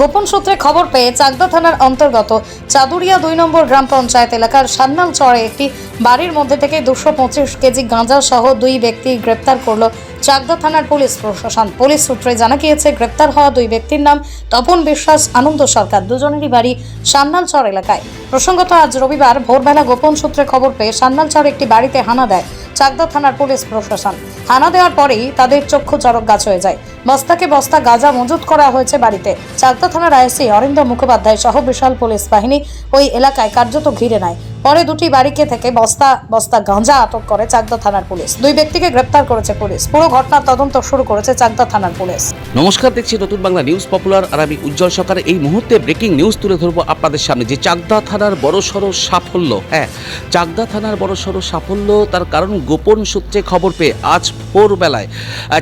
গোপন সূত্রে খবর পেয়ে চাকদা থানার অন্তর্গত চাদুরিয়া দুই নম্বর গ্রাম পঞ্চায়েত এলাকার সান্নাল চরে একটি বাড়ির মধ্যে থেকে দুশো পঁচিশ কেজি গাঁজা সহ দুই ব্যক্তি গ্রেপ্তার করল চাকদা থানার পুলিশ প্রশাসন। পুলিশ সূত্রে জানা গিয়েছে, গ্রেপ্তার হওয়া দুই ব্যক্তির নাম তপন বিশ্বাস, আনন্দ সরকার, দুজনেরই বাড়ি সান্নাল চর এলাকায়। প্রসঙ্গত, আজ রবিবার ভোরবেলা গোপন সূত্রে খবর পেয়ে সান্নাল চর একটি বাড়িতে হানা দেয় চাকদা থানার পুলিশ প্রশাসন। হানা দেওয়ার পরেই তাদের চক্ষু চরক গাছ হয়ে যায়। বস্তাকে বস্তা গাঁজা মজুত করা হয়েছে বাড়িতে। চাকদা থানার আইসি অরিন্দ মুখোপাধ্যায় সহ বিশাল পুলিশ বাহিনী ওই এলাকায় কার্যত ঘিরে নেয়। পরে দুটি বাড়িকে থেকে বস্তা বস্তা গাঁজা আটক করে চাকদা থানার পুলিশ। দুই ব্যক্তিকে গ্রেপ্তার করেছে পুলিশ। পুরো ঘটনার তদন্ত শুরু করেছে চাকদা থানার পুলিশ। নমস্কার, দেখছি নতুন বাংলা নিউজ পপুলার। আর আমি উজ্জ্বল সরকার। এই মুহূর্তে ব্রেকিং নিউজ তুলে ধরবো আপনাদের সামনে যে চাকদা থানার বড় সড়ো সাফল্য। হ্যাঁ চাকদা থানার বড়সড় সাফল্য, তার কারণ গোপন সূত্রে খবর পেয়ে আজ ভোরবেলায়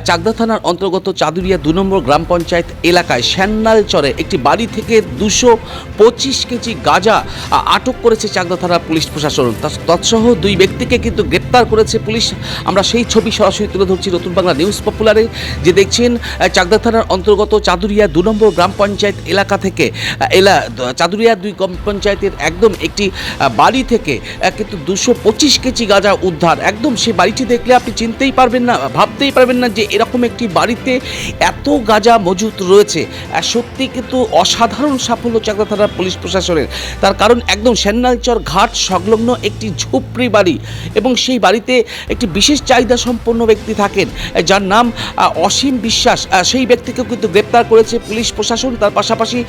চাকদা থানার অন্তর্গত চাদুরিয়া দু নম্বর গ্রাম পঞ্চায়েত এলাকায় শ্যান্নাল চরে একটি বাড়ি থেকে দুশো পঁচিশ কেজি গাঁজা আটক করেছে চাকদা থানার পুলিশ প্রশাসন। তৎসহ দুই ব্যক্তিকে কিন্তু গ্রেপ্তার করেছে পুলিশ। আমরা সেই ছবি সরাসরি তুলে ধরছি নতুন বাংলা নিউজ পপুলারে, যে দেখছেন চাকদা থানার অন্তর্গত চাদুরিয়া দু নম্বর গ্রাম পঞ্চায়েত এলাকা থেকে এলা চাদুরিয়া দুই গ্রাম পঞ্চায়েতের একদম একটি বাড়ি থেকে কিন্তু দুশো পঁচিশ কেজি গাঁজা উদ্ধার। একদম সেই বাড়িটি দেখলে আপনি চিনতেই পারবেন না, ভাবতেই পারবেন না যে এরকম একটি বাড়িতে এত গাঁজা মজুত রয়েছে। সত্যি কিন্তু অসাধারণ সাফল্য চাকদা থানার পুলিশ প্রশাসনের। তার কারণ একদম সেন্নালচর ঘাট সংলগ্ন একটি ঝুপড়ি বাড়ি এবং সেই বাড়িতে একটি বিশেষ চাহিদা সম্পন্ন ব্যক্তি থাকেন, যার নাম অসীম বিশ্বাস। সেই ব্যক্তিকেও কিন্তু গ্রেপ্তার করেছে পুলিশ প্রশাসন। তার পাশাপাশি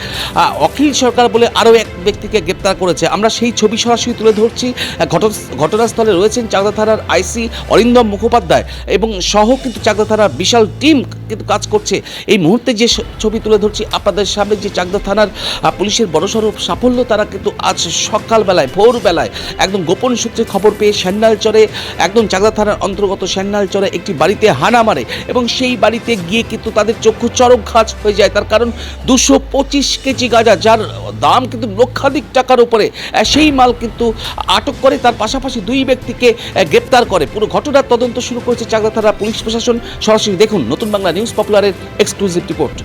অখিল সরকার বলে আরও এক ব্যক্তিকে গ্রেপ্তার করেছে। আমরা সেই ছবি সরাসরি তুলে ধরছি। ঘটনাস্থলে রয়েছেন চাকদা থানার আইসি অরিন্দম মুখোপাধ্যায় এবং সহ কিন্তু চাকদা থানার বিশাল টিম কিন্তু কাজ করছে। এই মুহূর্তে যে ছবি তুলে ধরছি, আপনাদের সামনে যে চাকদা থানার পুলিশের বড়সড় সাফল্য, তারা কিন্তু আজ সকালবেলায়, ভোরবেলায় একদম গোপন সূত্রে খবর পেয়ে স্যান্ডাল চরে, একদম চাকদা থানার অন্তর্গত স্যান্ডাল চরে একটি বাড়িতে হানা মারে এবং সেই বাড়িতে গিয়ে কিন্তু তাদের চক্ষু চরক ঘাজ হয়ে যায়। তার কারণ দুশো পঁচিশ কেজি গাঁজা, যার দাম কিন্তু লক্ষাধিক টাকার উপরে, সেই মাল কিন্তু আটক করে তার পাশাপাশি দুই ব্যক্তিকে গ্রেপ্তার করে। পুরো ঘটনার তদন্ত শুরু করেছে চাকদা থানা পুলিশ প্রশাসন। সরাসরি দেখুন নতুন Bangla news পপুলারের exclusive report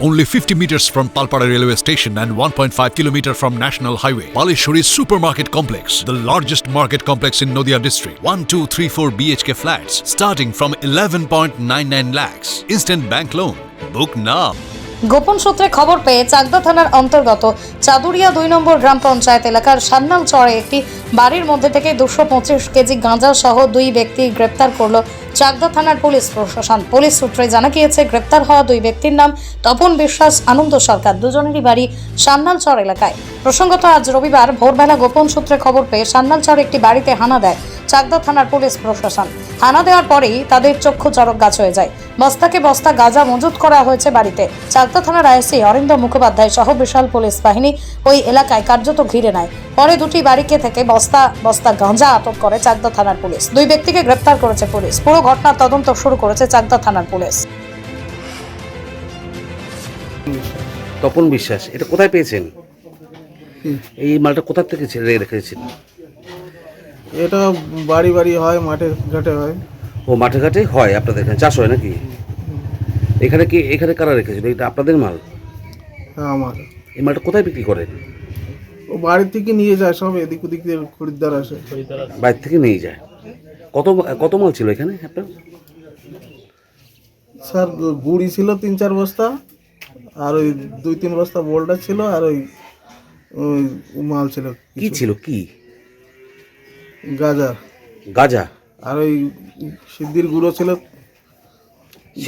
Only 50 meters from Palpara railway station and 1.5 kilometer from National Highway. Palishuri Supermarket Complex, the largest market complex in Noida district. 1, 2, 3, 4 BHK flats starting from 11.99 lakhs. Instant bank loan. Book now. গোপন সূত্রে খবর পেয়ে চাকদা থানার অন্তর্গত চাদুরিয়া দুই নম্বর গ্রাম পঞ্চায়েত এলাকার সান্নাল চরে একটি বাড়ির মধ্যে থেকে দুশো পঁচিশ কেজি গাঁজা সহ দুই ব্যক্তি গ্রেপ্তার করল চাকদা থানার পুলিশ প্রশাসন পুলিশ সূত্রে জানা গিয়েছে, গ্রেপ্তার হওয়া দুই ব্যক্তির নাম তপন বিশ্বাস, আনন্দ সরকার দুজনেরই বাড়ি সান্নালচর এলাকায়। প্রসঙ্গত আজ রবিবার ভোরবেলা গোপন সূত্রে খবর পেয়ে সান্নালচর একটি বাড়িতে হানা দেয় চাকদা থানার পুলিশ প্রশাসন। হানা দেওয়ার পরেই তাদের চক্ষু চরক গাছ হয়ে যায়। বস্তাকে বস্তা গাঁজা মজুত করা হয়েছে বাড়িতে। চাকদা থানার আইসি অরিন্দম মুখোপাধ্যায় সহ বিশাল পুলিশ বাহিনী ওই এলাকায় কার্যত ঘিরে নেয়। পরে দুটি বাড়িকে থেকে বস্তা বস্তা গাঁজা আটক করে চাকদা থানার পুলিশ। দুই ব্যক্তিকে গ্রেপ্তার করেছে পুলিশ। পুরো ঘটনার তদন্ত শুরু করেছে চাকদা থানার পুলিশ। তপন বিশ্বাস এটা কোথায় পেয়েছেন? এই মালটা কোথা থেকে ছেড়ে রেখেছেন? এটা বাড়ি বাড়ি হয় মাঠে ঘাটে হয়। ও মাঠে ঘাটে হয় আপনাদের এখানে? চাষ হয় নাকি? এখানে কি এখানে কারা রেখেছিল? এটা আপনাদের মাল? হ্যাঁ আমার। এই মালটা কোথায় বিক্রি করেন ও বাড়ি থেকে নিয়ে যায় সব এদিক ওদিক দিয়ে খরিদ্দার আসে। বাইরে থেকে নিয়ে যায়। কত কত মাল ছিল এখানে আপনার? স্যার গুড়ি ছিল তিন চার বস্তা আর ওই দুই তিন বস্তা বোল্ডার ছিল আর ওই ওই মাল ছিল কি ছিল কি? গাজার গাজা? আর ওই সিদ্ধির গুঁড়ো ছিল।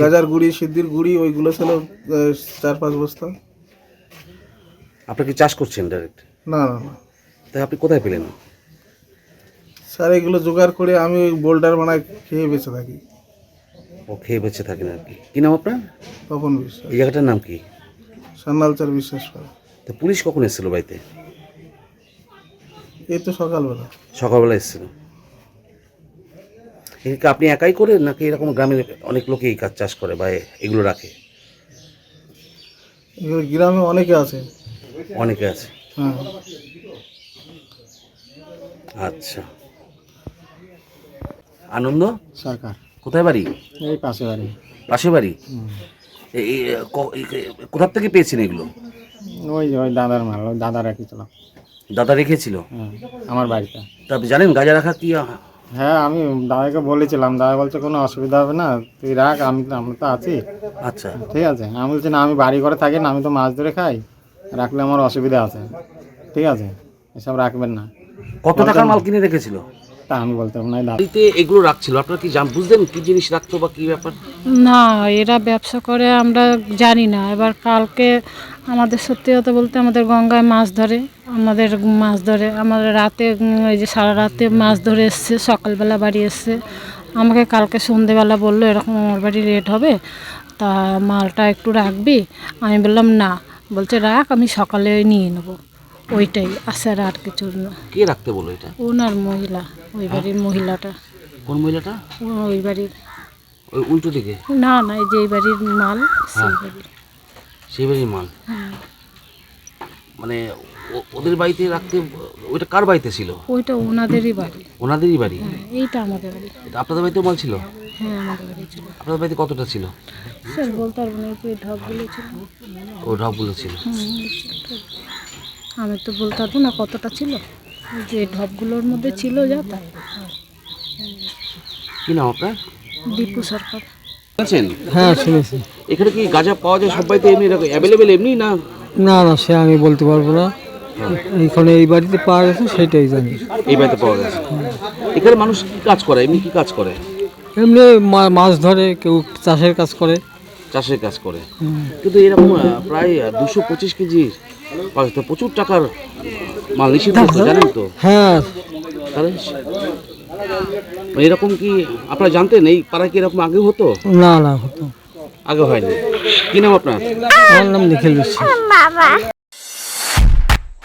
গাজার গুড়ি সিদ্ধির গুড়ি ওইগুলো ছিল আহ, চার পাঁচ বস্তা। আপনি কি চাষ করছেন ডাইরেক্ট না না না। তাই আপনি কোথায় পেলেন? স্যার এগুলো জোগাড় করে আমি ওই বোল্ডার বানায় খেয়ে বেঁচে থাকি। ও খেয়ে বেঁচে থাকেন আর কি। কি নাম আপনার? তখন বিশ্বাস। এই জায়গাটার নাম কি? সান্নালচার বিশ্বাস করে তো পুলিশ কখন এসেছিল বাড়িতে? এই তো সকালবেলা। সকালবেলা এসেছিল আপনি একাই করেন নাকি এরকম গ্রামের অনেক লোকে এই কাজ চাষ করে বা এগুলো রাখে? গ্রামে অনেকে আছে। অনেকে আছে। হ্যাঁ। আচ্ছা। আনন্দ? সরকার। কোথায় বাড়ি? এই পাশে বাড়ি। পাশে বাড়ি? কোথার থেকে পেয়েছেন এগুলো? ওই যে ওই দাদার মাল ওই দাদা রেখেছিল দাদা রেখেছিল? হ্যাঁ আমার বাড়িতে। তা আপনি জানেন গাঁজা রাখা কি হ্যাঁ? আমি দাদাকে বলেছিলাম দাদা বলছে কোনো অসুবিধা হবে না তুই রাখ আমি তো আমরা তো আছি। আচ্ছা। ঠিক আছে আমি বলছি না আমি বাড়ি ঘরে থাকি না আমি তো মাছ ধরে খাই রাখলে আমার অসুবিধা আছে। ঠিক আছে এসব রাখবেন না। কত টাকার মাল কিনে রেখেছিল? তা আমি বলতে পারব না বাড়িতে এগুলো রাখছিল আপনারা কি জান বুঝলেন কি জিনিস রাখতো বা কি ব্যাপার? না এরা ব্যবসা করে আমরা জানি না। এবার কালকে আমাদের সত্যি কথা বলতে আমাদের গঙ্গায় মাছ ধরে আমাদের মাছ ধরে আমাদের রাতে এই যে সারা রাতে মাছ ধরে এসছে সকালবেলা বাড়ি এসছে। আমাকে কালকে সন্ধেবেলা বলল এরকম আমার বাড়ি লেট হবে তা মালটা একটু রাখবি? আমি বললাম না। বলছে রাখ আমি সকালে নিয়ে নেব। ওইটাই আছে আর কিছু না। কে রাখতে বলো এটা? ওনার মহিলা ওই বাড়ির মহিলাটা। কোন মহিলাটা? ও- ওই বাড়ির। ওই উল্টো দিকে? না না এই যে এই বাড়ির মাল সেই বাড়ির। সেই বাড়ির মাল? মানে ও- ওদের বাড়িতে রাখতে ওইটা কার বাড়িতে ছিল? ওইটা ওনাদেরই বাড়ি। ওনাদেরই বাড়ি? হ্যাঁ, এইটা আমাদের বাড়ি। এটা আপনাদের বাড়িতেও মাল ছিল? হ্যাঁ আমাদের বাড়ি ছিল। আপনাদের বাড়িতে কতটা ছিল? স্যার বলতে পারব না একটু ঢপগুলো ছিল। ও ঢপগুলো ছিল। আমি তো বলতে পারব না কতটা ছিল। যে ঢপগুলোর মধ্যে ছিল যা তাই কি নাম আপনার? দীপু সরকার। আছেন হ্যাঁ শুনেছি। এখানে কি গাঁজা পাওয়া যায় সব বাড়িতে এমনি অ্যাভেলেবেল এমনি না? না না সে আমি বলতে পারব না। এইখানে এই বাড়িতে পাওয়া গেছে সেটাই জানি। এই বাড়িতে পাওয়া গেছে। এখানে মানুষ কি কাজ করে? এমনি কি কাজ করে? এমনি মা- মাছ ধরে কেউ চাষের কাজ করে। চাষের কাজ করে। কিন্তু এরকম প্রায় দুশো পঁচিশ কেজি পাওয়া প্রচুর টাকার মাল নিষিদ্ধ জানেন তো? হ্যাঁ। তাহলে মানে এরকম কি আপনারা জানতেন এই পাড়ায় কি এরকম আগে হতো? না না হতো। আগে হয়নি। কি নাম আপনার? আমার নাম নিখিল বিশ্বাস।